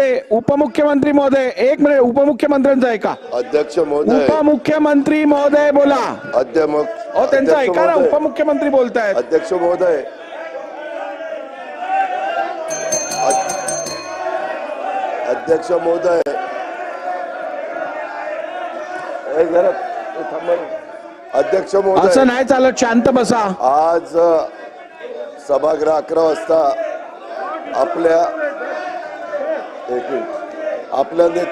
उपमुख्यमंत्री महोदय एक मिनिट उपमुख्यमंत्र्यांचं ऐका. अध्यक्ष महोदय. उपमुख्यमंत्री महोदय बोला. अध्यक्ष त्यांचं ऐका ना उपमुख्यमंत्री बोलतायत. अध्यक्ष महोदय. अध्यक्ष महोदय. अध्यक्ष असं महोदय नाही चालत शांत बसा. आज सभागृह अकरा वाजता आपल्या एक मिनिट आपल्याने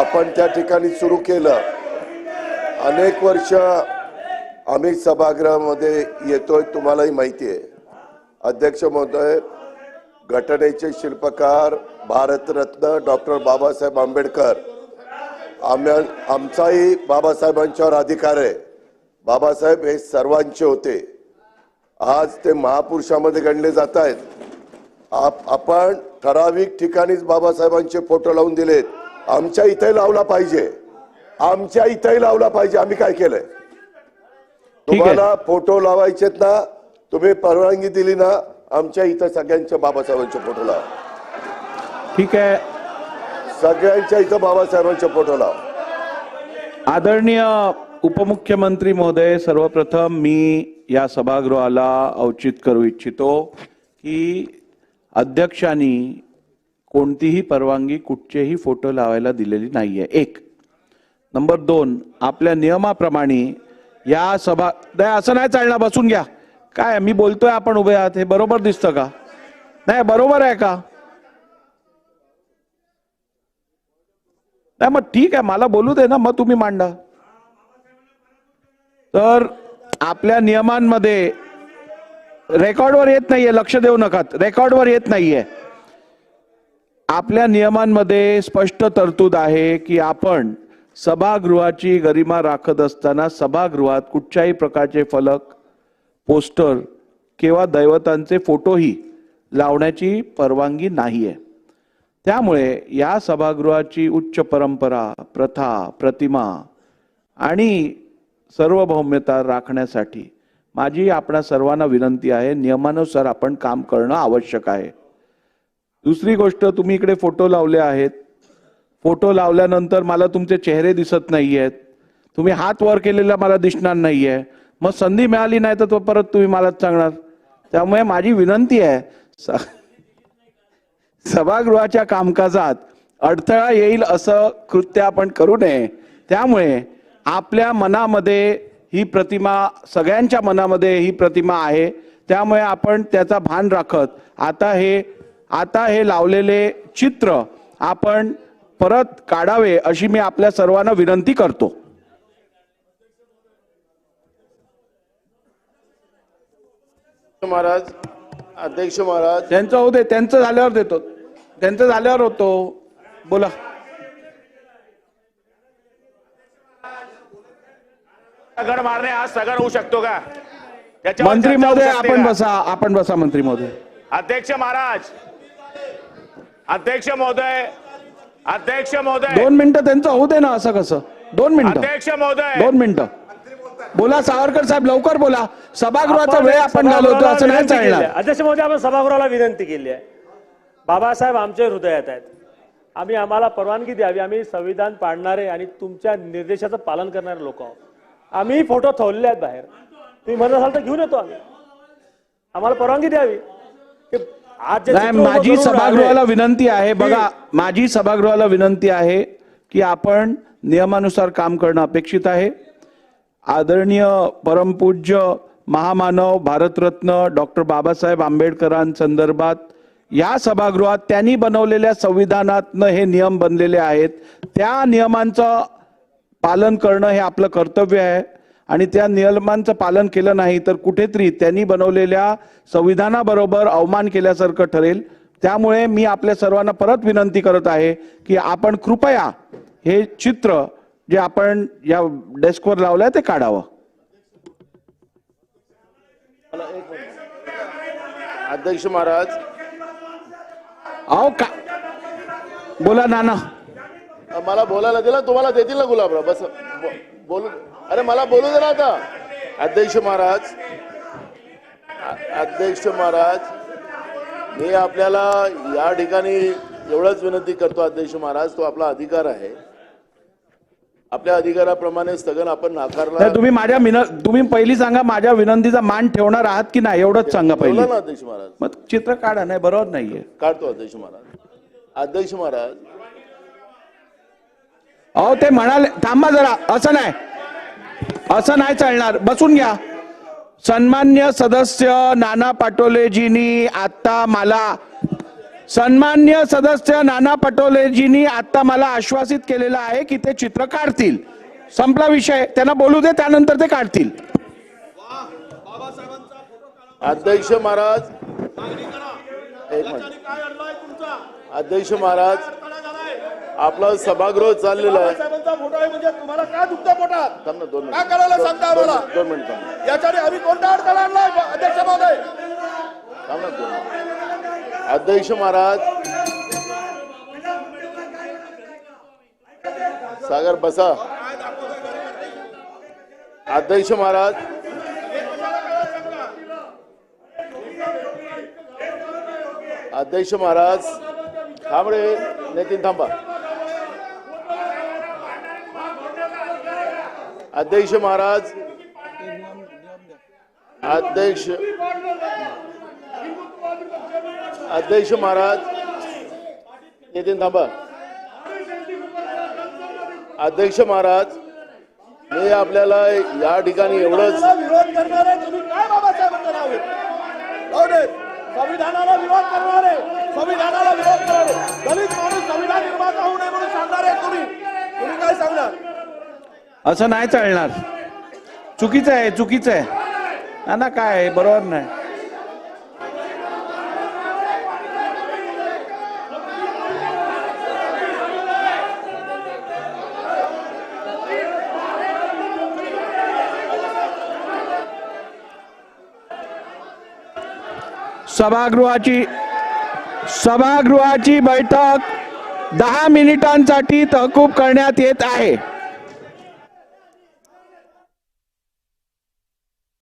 आपण त्या ठिकाणी सुरू केलं. अनेक वर्ष आम्ही सभागृहामध्ये येतोय तुम्हालाही माहिती आहे. अध्यक्ष महोदय घटनेचे शिल्पकार भारतरत्न डॉक्टर बाबासाहेब आंबेडकर. आम्ही आमचाही बाबासाहेबांच्यावर अधिकार आहे. बाबासाहेब हे सर्वांचे होते. आज ते महापुरुषामध्ये गणले जात आहेत. आप आपण ठराविक ठिकाणीच बाबासाहेबांचे फोटो लावून दिलेत. आमच्या इथे लावला पाहिजे. आमच्या इथेही लावला पाहिजे. आम्ही काय केलंय? तुम्हाला फोटो लावायचेत ना तुम्ही परवानगी दिली ना आमच्या इथं सगळ्यांच्या बाबासाहेबांचे फोटो लावा. ठीक आहे. सगळ्यांच्या इथं बाबासाहेबांचे फोटो लावा. आदरणीय उपमुख्यमंत्री महोदय सर्वप्रथम मी या सभागृहाला औचित करू इच्छितो की अध्यक्षांनी कोणतीही परवानगी कुठचेही फोटो लावायला दिलेली नाहीये. एक. नंबर दोन आपल्या नियमाप्रमाणे या सभा नाही असं नाही चालणार बसून घ्या. काय मी बोलतोय आपण उभे आहात हे बरोबर दिसतं का? नाही बरोबर आहे का? नाही मग ठीक आहे मला बोलू दे ना मग तुम्ही मांडा. तर आपल्या नियमांमध्ये रेकॉर्डवर येत नाहीये लक्ष देऊ नका रेकॉर्डवर येत नाहीये. आपल्या नियमांमध्ये स्पष्ट तरतूद आहे की आपण सभागृहाची गरिमा राखत असताना सभागृहात कुठच्याही प्रकारचे फलक पोस्टर किंवा दैवतांचे फोटोही लावण्याची परवानगी नाही आहे त्यामुळे या सभागृहाची उच्च परंपरा प्रथा प्रतिमा आणि सार्वभौम्यता राखण्यासाठी माझी आपणा सर्वांना विनंती आहे नियमानुसार आपण काम करणं आवश्यक आहे. दुसरी गोष्ट तुम्ही इकडे फोटो लावले आहेत. फोटो लावल्यानंतर मला तुमचे चेहरे दिसत नाही आहेत तुम्ही हात वर केलेला मला दिसणार नाही आहे मग संधी मिळाली नाही तर तो परत तुम्ही मलाच सांगणार. त्यामुळे माझी विनंती आहे स- सभागृहाच्या कामकाजात अडथळा येईल असं कृत्य आपण करू नये. त्यामुळे आपल्या मनामध्ये ही प्रतिमा सगळ्यांच्या मनामध्ये ही प्रतिमा आहे. त्यामुळे आपण त्याचा भान राखत आता हे आता हे लावलेले चित्र आपण परत काढावे अशी मी आपल्या सर्वांना विनंती करतो. महाराज अध्यक्ष महाराज. त्यांचं होऊ दे त्यांचं झाल्यावर देतो. त्यांचं झाल्यावर होतो. बोला. दगड मारणे हा सगळ होऊ शकतो का? मंत्री महोदय आपण? बसा आपण बसा मंत्री महोदय. अध्यक्ष महाराज अध्यक्ष महोदय अध्यक्ष महोदय. दोन मिनिटं त्यांचं होऊ दे ना असं कसं. दोन मिनिटं. अध्यक्ष महोदय. दोन मिनिटं. बोला सावरकर साहेब लवकर बोला. सभागृहाचा वेळ आपण घालवतो असं नाही चालणार. अध्यक्ष महोदय आपण सभागृहाला विनंती केली आहे. बाबासाहेब आमच्या हृदयात आहेत. आम्ही आम्हाला परवानगी द्यावी. आम्ही संविधान पाळणारे आणि तुमच्या निर्देशाचं पालन करणारे लोक आहोत. आम्ही फोटो ठेवलेले आहेत बाहेर. तुम्ही म्हणत असाल तर घेऊन येतो आम्ही. आम्हाला परवानगी द्यावी. आज माझी सभागृहाला विनंती आहे बघा माझी सभागृहाला विनंती आहे की आपण नियमानुसार काम करणं अपेक्षित आहे. आदरणीय परमपूज्य महामानव भारतरत्न डॉक्टर बाबासाहेब आंबेडकरांसंदर्भात या सभागृहात त्यांनी बनवलेल्या संविधानातनं हे नियम बनलेले आहेत. त्या नियमांचं पालन करणं हे आपलं कर्तव्य आहे. आणि त्या नियमांचं पालन केलं नाही तर कुठेतरी त्यांनी बनवलेल्या संविधानाबरोबर अवमान केल्यासारखं ठरेल. त्यामुळे मी आपल्या सर्वांना परत विनंती करत आहे की आपण कृपया हे चित्र जे आपण या डेस्कवर लावलंय ते काढावं. अध्यक्ष महाराज. अहो का बोला नाना. मला बोलायला दिला तुम्हाला देतील ना गुलाबराव? बस बोलू. अरे मला बोलू दे ना आता. अध्यक्ष महाराज अध्यक्ष महाराज मी आपल्याला या ठिकाणी एवढंच विनंती करतो अध्यक्ष महाराज तो आपला अधिकार आहे. आपल्या अधिकाराप्रमाणे स्थगन आपण नाकारला तुम्ही माझ्या तुम्ही पहिली सांगा माझ्या विनंतीचा मान ठेवणार आहात की नाही एवढंच सांगा पहिली. ना अध्यक्ष महाराज. मग चित्र काढा नाही बरोबर नाहीये. काढतो अध्यक्ष महाराज. अध्यक्ष महाराज. अहो ते म्हणाले थांबा जरा असं नाही. असं नाही चालणार. बसून घ्या. सन्मान्य सदस्य नाना पाटोलेजींनी आता मला सन्मान्य सदस्य नाना पटोलेजींनी आता मला आश्वासित केलेलं आहे की ते चित्र काढतील. संपला विषय. त्यांना बोलू दे त्यानंतर ते काढतील. अध्यक्ष महाराज अध्यक्ष महाराज आपलं सभागृह चाललेलं आहे. साहेबांचा फोटो आहे म्हणजे तुम्हाला काय दुखतं पोटात? थांब ना दोन काय करायला मिनिट सांगता आम्हाला? दोन मिनिट. थांब याच्याने आम्ही कोणता अडथळा अध्यक्ष महोदय. थांब ना दोन मिनिट. अध्यक्ष महाराज सागर बसा. अध्यक्ष महाराज अध्यक्ष महाराज थांब रे नितीन थांबा. अध्यक्ष महाराज. अध्यक्ष अध्यक्ष महाराज. नितीन थांबा. अध्यक्ष महाराज मी आपल्याला या ठिकाणी एवढंच संविधानाला विरोध करणारे तुम्ही काय बाबासाहेबांचं नाव आहे? संविधानाला विरोध करणारे. संविधानाला विरोध करणारे. दलित माणूस संविधान निर्माता होऊ नये म्हणून सांगणार आहे तुम्ही तुम्ही काय सांगणार? असं नाही चालणार. चुकीचं आहे चुकीचं आहे. ना ना काय आहे, बरोबर नाही. सभागृहाची सभागृहाची बैठक दहा मिनिटांसाठी तहकूब करण्यात येत आहे.